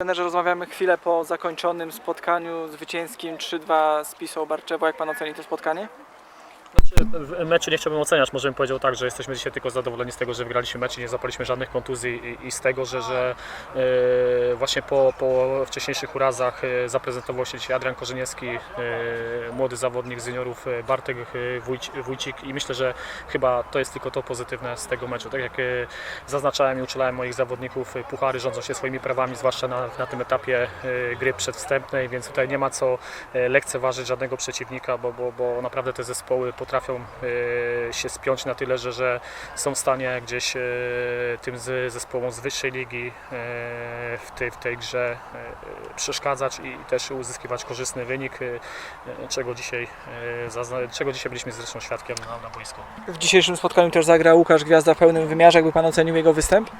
Trenerze, rozmawiamy chwilę po zakończonym spotkaniu zwycięskim 3-2 z Pisą Barczewo. Jak Pan oceni to spotkanie? Znaczy, w meczu nie chciałbym oceniać, może bym powiedział tak, że jesteśmy dzisiaj tylko zadowoleni z tego, że wygraliśmy mecz i nie zapaliśmy żadnych kontuzji i, i z tego, że, że e, właśnie po, po wcześniejszych urazach e, zaprezentował się dzisiaj Adrian Korzeniewski, e, młody zawodnik z juniorów e, Bartek e, Wójci, Wójcik i myślę, że chyba to jest tylko to pozytywne z tego meczu. Tak jak e, zaznaczałem i uczulałem moich zawodników, e, puchary rządzą się swoimi prawami, zwłaszcza na, na tym etapie e, gry przedwstępnej, więc tutaj nie ma co lekceważyć żadnego przeciwnika, bo, bo, bo naprawdę te zespoły potrafią e, się spiąć na tyle, że, że są w stanie gdzieś e, tym zespołom z wyższej ligi e, w, tej, w tej grze przeszkadzać i też uzyskiwać korzystny wynik, czego dzisiaj, czego dzisiaj byliśmy zresztą świadkiem na, na boisku. W dzisiejszym spotkaniu też zagra Łukasz Gwiazda w pełnym wymiarze. Jakby Pan ocenił jego występ?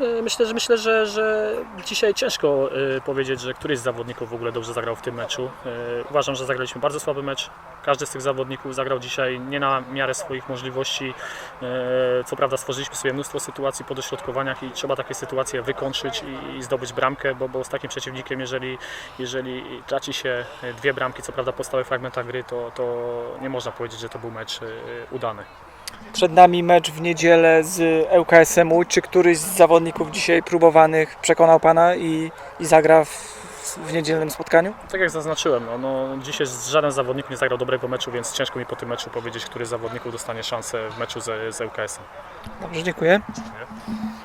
E, Myślę, że myślę, że, że dzisiaj ciężko e, powiedzieć, że któryś z zawodników w ogóle dobrze zagrał w tym meczu. E, Uważam, że zagraliśmy bardzo słaby mecz. Każdy z tych zawodników zagrał dzisiaj nie na miarę swoich możliwości. Co prawda stworzyliśmy sobie mnóstwo sytuacji po dośrodkowaniach i trzeba takie sytuacje wykończyć i, zdobyć bramkę, bo, bo z takim przeciwnikiem, jeżeli, jeżeli traci się dwie bramki, co prawda po stałych fragmentach gry, to, to nie można powiedzieć, że to był mecz udany. Przed nami mecz w niedzielę z ŁKS-em Łódź. Czy któryś z zawodników dzisiaj próbowanych przekonał Pana i, i zagra w, w niedzielnym spotkaniu? Tak jak zaznaczyłem, no, no, dzisiaj żaden zawodnik nie zagrał dobrego meczu, więc ciężko mi po tym meczu powiedzieć, który z zawodników dostanie szansę w meczu z, z ŁKS-em. Dobrze, dziękuję. Nie?